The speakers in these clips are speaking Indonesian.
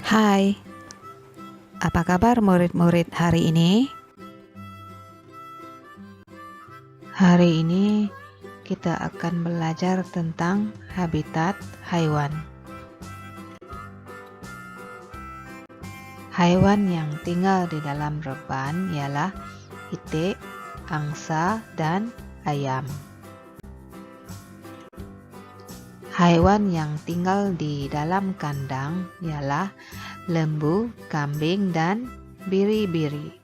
Hai, apa kabar murid-murid hari ini? Hari ini kita akan belajar tentang habitat haiwan. Haiwan yang tinggal di dalam reban ialah itik, angsa, dan ayam. Haiwan yang tinggal di dalam kandang ialah lembu, kambing, dan biri-biri.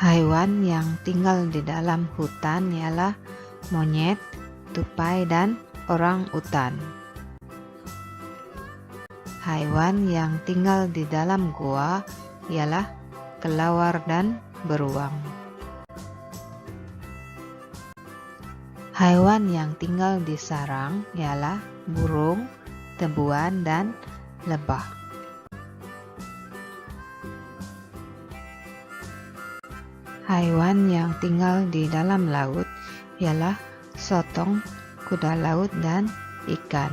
Haiwan yang tinggal di dalam hutan ialah monyet, tupai, dan orang utan. Haiwan yang tinggal di dalam gua ialah kelawar dan beruang. Haiwan yang tinggal di sarang ialah burung, tebuan, dan lebah. Haiwan yang tinggal di dalam laut ialah sotong, kuda laut, dan ikan.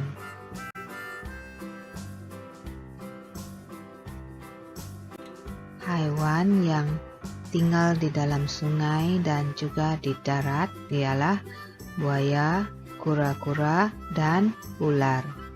Haiwan yang tinggal di dalam sungai dan juga di darat ialah buaya, kura-kura, dan ular.